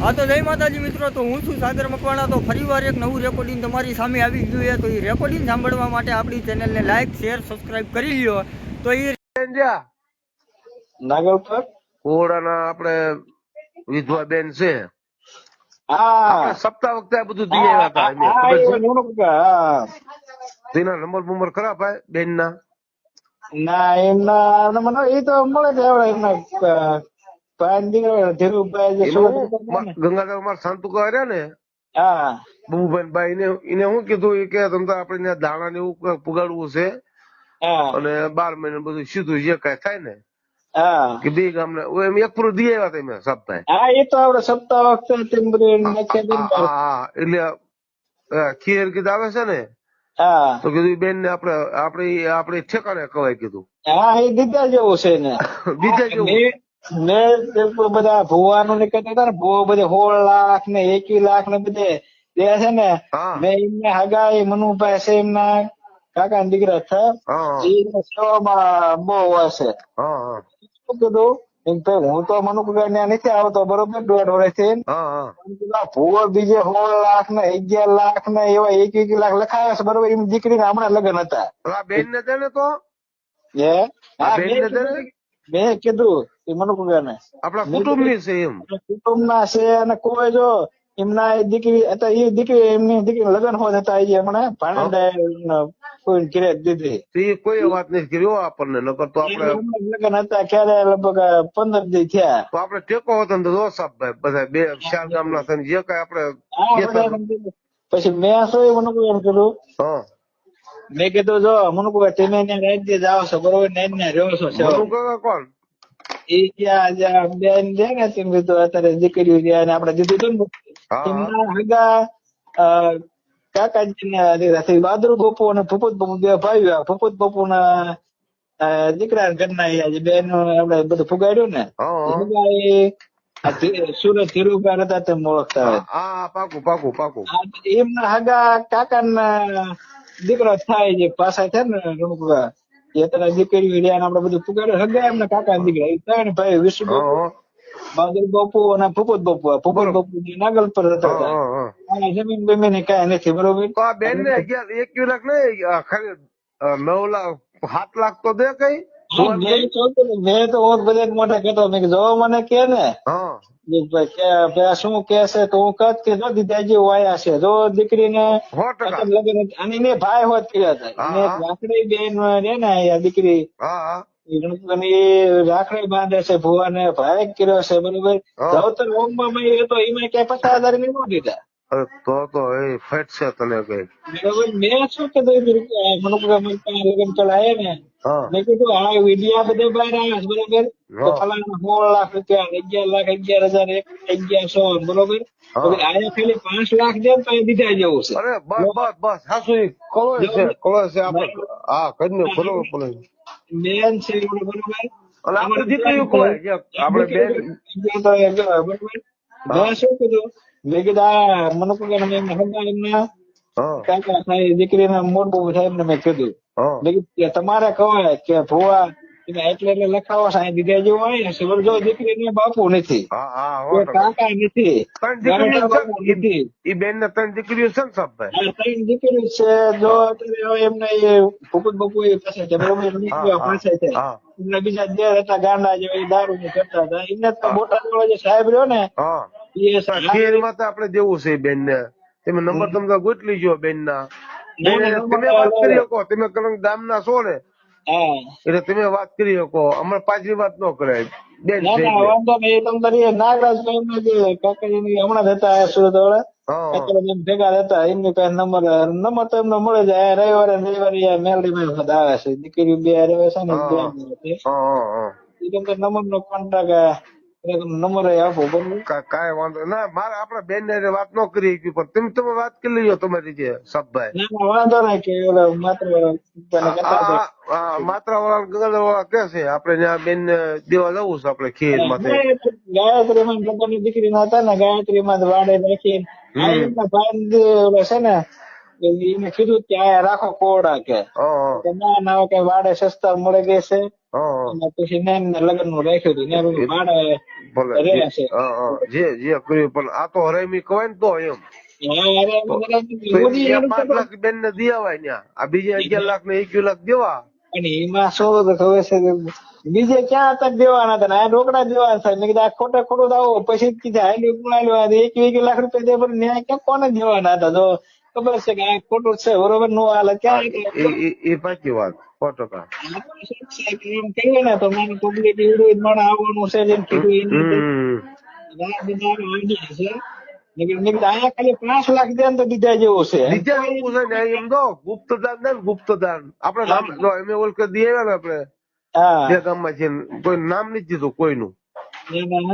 હા તો જય માતાજી મિત્રો તો હું છું સાગર મકવાણા. તો ફરીવાર એક નવું રેકોર્ડિંગ તમારી સામે આવી ગયું છે. તો એ રેકોર્ડિંગ સાંભળવા માટે આપણી ચેનલને લાઈક શેર સબસ્ક્રાઇબ કરી લ્યો. તો એ જ્યાં નાગલ કોડાના આપણે વિધવા બેન છે. હા. સપ્તાહ વખતે આ બધું દઈ આવ્યા હતા. તેના નંબર બંબર ખરા ભાઈ બેન ના ના એમના મને એ તો મળે છે એમના ગંગાધર માર શાંતુ કહે ને? હા. બબુભાઈ ભાઈ ને એને શું કીધું કે તમ આપણે દાણા ને એવું પુગાડવું છે. અને બાર મહિને બધું સીધું જે કઈ થાય ને કે બે ગામને એમ એક પૂરું દઈ આવ્યા તમે સપ્તાહે. હા એ તો આપડે સપ્તાહ વખતે. હા એટલે ખીર કીધું આવે છે ને? તો કીધું બેન ને આપડે આપડે આપડે ઠેકાણે કવાય કીધું. હા એ દીધા જેવું છે ને. બીજા જેવું. મેં તે બધા ભુવાનું ને કહેતા હતા ને ભુવા બધે સોળ લાખ ને એકી લાખ ને બધે દે છે ને મેં એમને હગાઈ મનુભાઈ છે એમના કાકા ના દીકરા સેવામાં બહુ હશે શું કીધું? એમ તો હું તો મનુ ત્યાં નથી આવતો બરોબર? દોઢ વર્ષથી. હા હા. બીજે સોળ લાખ ને અગિયાર લાખ ને એવા એક એક લાખ લખાયા છે બરોબર? એમ દીકરીને હમણાં લગ્ન હતા. બેન ને તો? હે? બેનને ને? મેં કીધું એ મનુ ને આપણા કુટુંબની છે એમ. કુટુંબ ના છે અને કોઈ જો એમના દીકરી હતા એ દીકરી એમની દીકરી લગ્ન હોત હતા એ હમણાં ભાણંદા કોઈ ઘરે દીધી. કોઈ વાત નથી કર્યો આપણને નકર તો આપણે લગ્ન હતા ક્યારે? લગભગ પંદર દી થયા. તો આપણે ટેકો હતો ને સાહેબ ભાઈ બધા બે ચાર ગામના થઈને જે કઈ આપણે પછી મેં શું એ મનુકુ એમ કીધું? હા. મેં કીધું જો મનુકુ તમે રાજ્ય જાઓ છો બરોબર ને ત્યાં રહ્યો છો. કાકા કોણ? એ ત્યાં આજે બેન છે ને તેમ કીધું અત્યારે દીકરીઓ ત્યાં અને આપણે દીધું હતું ને એમના અ, કાકાજીના દીકરા બહાદુર અને ભૂપત બપુ બે ભાઈ ભૂપત બપુ ના દીકરા ઘરના આજે બેન આપડે બધું ફુગાડ્યું ને. સુરત ધીરુભાઈ હતા તેમ ઓળખતા હોય. એમના હગા કાકાના દીકરો થાય જે પાછા થાય ને અમુક એ અત્યારે દીકરી રહ્યા ને બધું પુગાડ્યું. હગા એમના કાકા દીકરા. એ ત્રણ ભાઈ વિષ્ણુ હા બાપુ અને ભૂપત બાપુ. બરોબર. બાપુ નાગલ પર હતા. જમીન બમીન કાંઈ નથી બરોબર? બેન ને અગિયાર એક લાખ નહીં ખાલી નવ લાખ સાત લાખ તો દે કઈ. મેં તો હું બધા મોટા કેતો મેં કીધું જો મને કે ને. શું કે છે? તો હું કદ કે જો દીદાજી વાયા છે જો દીકરીને લગ્ન અને એને ભાઈ હોત કર્યા હતા. રાખડી બેન રે ને દીકરી. રાખડી બાંધે છે ભુવાને ભાઈ કર્યો છે બરોબર. ધવતર ઓમમાં મેં એ તો એમાં ક્યાંય પચાસ હજારની નો દીધા. અરે તો તો એ ફેટ છે તને કઈ. બરોબર મેં શું કીધું મને ત્યાં લગ્ન ચલાવે ને. મેં કીધું આ વિડિયા બધા બહાર આવ્યા છે બરોબર? તો હા. ફલાણા સોળ લાખ રૂપિયા અગિયાર લાખ અગિયાર હજાર અગિયારસો બરોબર? આયા ખાલી પાંચ લાખ દે તો દીધા જેવું છે. અરે બસ બસ બસ હાસુ કળો છે કળો છે આપણે. હા કઈ બરોબર બોલો મેન છે બરોબર? આપણે દીકરીઓ બેન બરોબર? મેં શું કીધું મેં કીધું આ મનુકુમાર મેં એમના. કાકા થાય દીકરીના મોટું થાય એમને મેં કીધું. મેં કીધું તમારે કહેવાય કે ભુવા એટલે એટલે લખાવો સાહેબ દીધા જેવું હોય ને જો દીકરીને બાપુ નથી. કાકા નથી. દીકરીઓ નથી. એ બેન ને ત્રણ દીકરીઓ છે ને સાહેબભાઈ? આ ત્રણ દીકરી છે. જો અત્યારે એમને ભૂપત બાપુ એ પાસે છે બરોબર દીકરીઓ પાસે છે. એમને બીજા દેર હતા ગાંડા જેવા દારૂ ને કરતા હતા. એમને તો બોટાદ વાળો જે સાહેબ રહ્યો ને એ ખીરમાં તો આપણે દેવું છે બેન ને તમે નંબર તમને ગોઠવી જો બેન ના તમે વાત કરી શકો. તમે કલંક ગામ ના છો ને એટલે તમે વાત કરી શકો. અમારે પાછલી વાત ન કરાય. બેન ના ના વાંધો નહીં. તમ નાગરાજ ભાઈ જે કાકાજી હમણાં જ હતા સુરત વાળા ભેગા રહેતા. એમની પાસે નંબર નંબર તો એમનો મળે જાય રવિવારે રવિવારે મેલડી માં વખત આવે છે. દીકરી બે રહે છે ને નંબર કોન્ટેક્ટ નંબર આપો કાંઈ વાંધો ના મારે આપડે બેન ને વાત ન કરી હતી પણ તમે તમે વાત કરી લેજો તમારી જે સબભાઈ વાંધો નહીં કે માત્ર વાળા ગગલ વાળા કે છે આપડે ત્યાં બેન ને દેવા જવું છે આપડે ખીરમાંથી ગાયત્રી માં ભગવાનની દીકરી ના હતા ને ગાયત્રી માં વાડે રાખી ભાઈ છે ને એને કીધું આ રાખો કોડા કે. ના ના કે વાડે સસ્તા મળે ગઈ છે. પછી નાન લગ્નનું રાખ્યું હતું. ને પછી ભાડે ભલે રહે જે- છે. હા, હા. જે જે કર્યું પણ આ તો હરામી કહેવાય ને તો એમ. તો પાંચ લાખ બેન ને દેવાય ત્યાં. આ બીજે અગિયાર લાખ ને એકવીસ લાખ દેવા. અને એમાં શું હતું ખબર છે બીજે ક્યાં તક દેવાના હતા? આ રોકડા દેવાના મેં કીધું આ ખોટે ખોટું આવો. પછી કીધું હાલ્યું એક એક લાખ રૂપિયા દે પણ ન્યાય ક્યાં કોને દેવાના હતા? જો ખબર છે કે આ ખોટું છે બરોબર? નો હાલે ક્યાં એ પાકી વાત સો ટકા એમ કહીએ ને તો મને પબ્લિક એવડું મને આવવાનું છે જેમ કીધું એને તો હમ આ બધા idea છે. મેં કીધું મેં કીધું અહીંયા ખાલી પાંચ લાખ દે ને તો બીજા જેવું છે. બીજા છે ને એમ તો ગુપ્તદાન ને ગુપ્તદાન આપડે નામ જો એમ ઓલ કરી દઈએ ને આપડે જે ગામમાં છે કોઈ નામ નથી દીધું કોઈનું. એમાં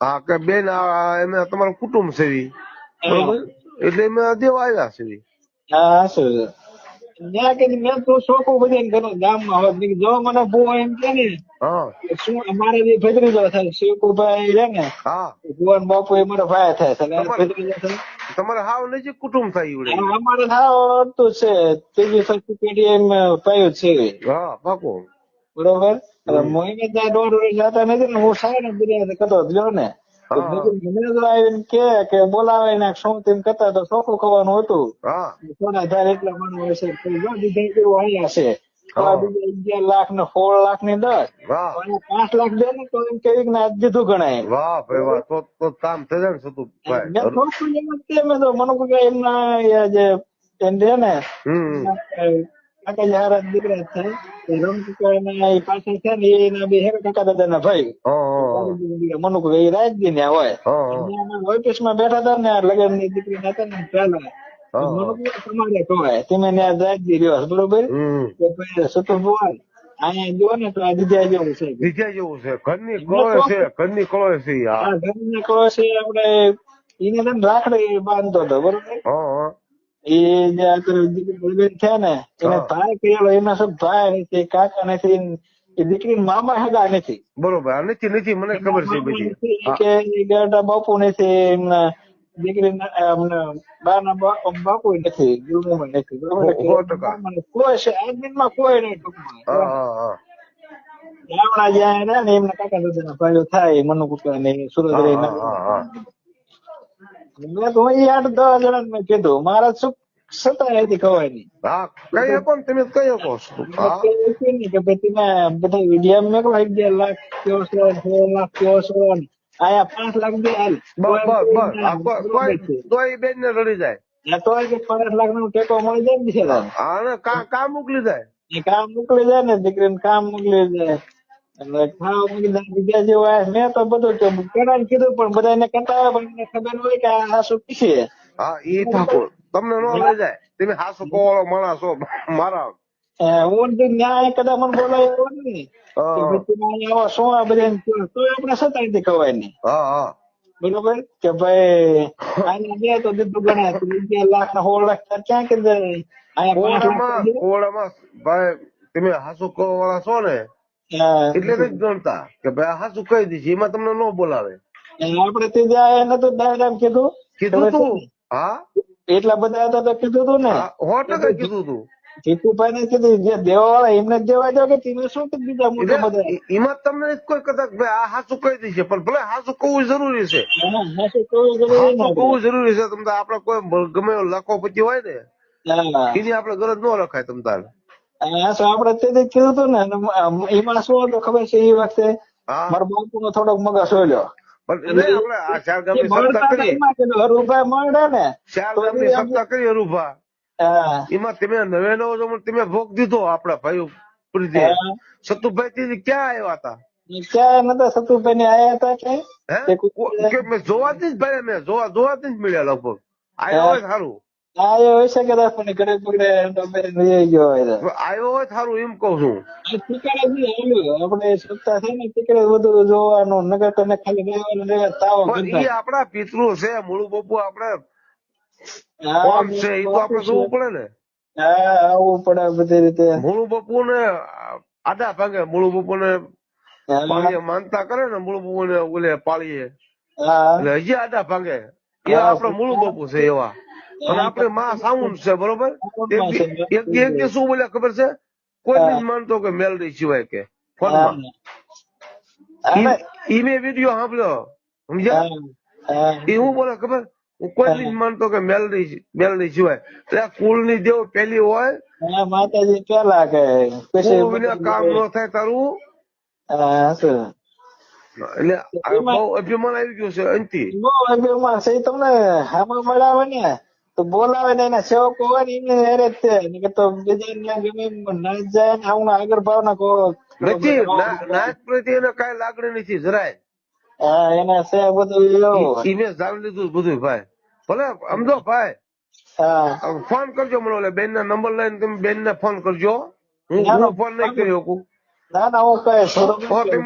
હા કે બેન એમે તમારું કુટુંબ છે. બરોબર. એટલે મેં દેવા આવ્યા છે. હા સર. મેં તો શોખું બધાને કર્યું. ગામમાં હોત જો મને બહુ એમ કે ને હા. શું અમારે જે ભત્રીજો થાય શિવકુભાઈ છે ને હા. ભુવન બાપુ એ મારા ભાઈ થાય છે. ભત્રીજો થાય તમારે હાવ નજીક કુટુંબ થાય ઈવડે અમારે થાવ અડતું છે. ત્રીજી પેઢી એમ પાયો છે. હા પાકો બરોબર? હવે ત્યાં દોઢ વર્ષ જતા નથી ને હું સાહેબ ને બધા કરતો જ ને. મને આવીને કે બોલાવે ને શું તેમ કરતા તો ચોખ્ખું ખવાનું હતું. સોના હજાર એટલા મને હશે બીજા કેવું અહીંયા છે અગિયાર લાખ ને સોળ લાખની દસ પાંચ લાખ દે ને તો એમ કેવી ના દીધું ગણાય વાહ ભાઈ વાહ તો તો કામ થઈ જાય ને મેં થોડું એમ જ કે મેં તો મને એમના જે ને કાકા જહારા દીકરા છે રમકુકા ના પાછળ છે ને એના બે હેરા કાકા દાદા ના ભાઈ હા. હા મનુ એ રાજદી ને હોય. ઓફિસમાં બેઠા હતા ને લગનની દીકરી હતા ને પેલા હા. તમારે કહેવાય. તમે ત્યાં રાજદી રહ્યો બરોબર? હમ. કે ભાઈ સતુ ભગવાન અહીંયા જો ને તો આ દીજા જેવું છે. બીજા જેવું છે. ઘરની કળોય છે ઘરની કળોય છે ઈ. હા આ છે આપણે એને રાખડી બાંધતો હતો બરોબર? એ જે અત્યારે દીકરી થયા ને એને ભાઈ કહેલો એના શું ભાઈ નથી કાકા નથી એ દીકરી મામા હગા નથી. બરોબર નથી નથી મને ખબર છે બધી. કે એ બાપુ નથી એમના દીકરી બાના બાપુ નથી ગુરુમાં નથી બરોબર? કોઈ છે આ દિનમાં કોઈ નહીં ટૂંકમાં. જ્યાં રહ્યા ને એમના કાકા દાદાના ભાઈઓ થાય મનુકુકા ને સુરત રહી. મેં તો આઠ દસ જણા મેં કીધું મારા શું સતા હતી ખવાય હા કઈ શકો ને તમે કઈ શકો કે ભાઈ તમે બધા વીડિયો મેં અગિયાર લાખ કયો છો સોળ લાખ કયો છો આયા પાંચ લાખ બે હાલ કોઈ- બેન ને રડી જાય તો પાંચ લાખ નો ટેકો મળી જાય ને બિચારા હા ને કા કા મોકલી જાય કામ મોકલી જાય ને દીકરીને કામ મોકલી જાય એટલે ખાવા મૂકી બીજા જેવા મેં તો બધું કે પેલા કીધું પણ બધા એને કંટાળે પણ ખબર હોય કે આ શું છે હા એ ઠાકોર તમને નો લઈ જાય તમે હાસુ કોવાળો માણસ છો મારા હું ન્યાય કદાચ મને બોલાય એવો નહીં. કે હા ભાઈ તમે અહીંયા આવો શું આ બધા તો આપણે સતાઈ ખવાય નહીં? હા હા. બરોબર? કે ભાઈ અહીંયા બે તો દીધું ગણાય. અગિયાર લાખ ને સોળ લાખ ક્યાં કે ભાઈ તમે હાસુ કોવાળા છો ને એટલે નથી ગણતા કે ભાઈ હાસુ કહી દીધી એમાં તમને નો બોલાવે. આપણે તે જાય એને તો ડાયરેક્ટ કીધું. કીધું તું? હા? એટલા બધા હતા તો કીધું તું ને. હોટ સો ટકા કીધું તું. જીતુભાઈ ને કીધું જે દેવા વાળા એમને જ દેવા દો કે તમે શું બીજા મોટા બધા? એમાં તમને કોઈ કદાચ ભાઈ આ હાસુ કહી દેશે પણ ભલે હાસુ કહું જરૂરી છે. હાસુ હા, કહ્યું જરૂરી જરૂરી છે તમને આપડે કોઈ ગમે લખો લાખોપતિ હોય ને એની આપડે ગરજ ન રખાય તમ તાર. હા, આપણે તે કીધું તું ને એમાં શું હતું ખબર છે એ વખતે મારા બાપુ નો થોડોક મગજ સોલ્યો પણ આપણે આ સત્તા એમાં મળે ને સત્તા કરી તમે નવે નવો તમે ભોગ દીધો આપડા ભાઈઓ પ્રીતિ. સતુભાઈ થી ક્યાં આવ્યા હતા? ક્યાં નતા સતુભાઈ ને આયા હતા કે? મેં જોવાથી જ ભાઈ મેં જોવા જોવાથી જ મળ્યા લગભગ. આવ્યા હોય સારું. આયો હશે કદાચ પણ ઘરે પકડે લઈ ગયો હોય આવ્યો હોય સારું એમ કઉ છું. આ ટીકડે બી હાલ્યું. આપણે સત્તા છે ને ટીકડે બધું જોવાનું નગર તને ખાલી રહેવાનું રહેવા તાવો પણ કરતા. આપડા પિતૃ છે મૂળ બાપુ આપડે હા, કોણ છે એ તો આપડે જોવું પડે ને. હા આવવું પડે બધી રીતે. મૂળ બપુ ને આડા ભાગે મૂળ બપુ ને માનતા કરે ને મૂળ બપુ ને ઓલે પાળીએ. હા. એટલે હજી આડા ભાગે. એ હા. આપડે મૂળ બપુ છે એવા. અને આપણે માં સાઉન્ડ છે બરોબર એક શું બોલ્યા ખબર છે કોઈ નહીં માનતો કે મેલડી સિવાય કે ફોનમાં ઈ મેં વીડિયો સાંભળ્યો સમજ્યા એ હું બોલે ખબર હું કોઈ નહીં માનતો કે મેલડી મેલડી સિવાય એટલે કુળની દેવ પેલી હોય માતાજી પેલા કે પછી વિના કામ ન થાય તારું એટલે બહુ અભિમાન આવી ગયું છે અંતિ બહુ અભિમાન છે તમને હામાં મળાવે ને તો બોલાવે ને એના સેવકો હોય ને એમને હેરે જ છે. નહીંતર તો બીજા ત્યાં ગમે ના જાય ને આવું આગળ ભાવના કહો નથી ના- નાચ પ્રત્યે એને કઈ લાગણી નથી જરાય. હા એના છે બધું એને જાણી લીધું બધું ભાઈ. ભલે સમજો ભાઈ. હા. ફોન કરજો મને ઓલે બેન ના નંબર લઈને તમે બેન ને ફોન કરજો. હું ફોન નહીં કરી શકું. ના ના હું તમે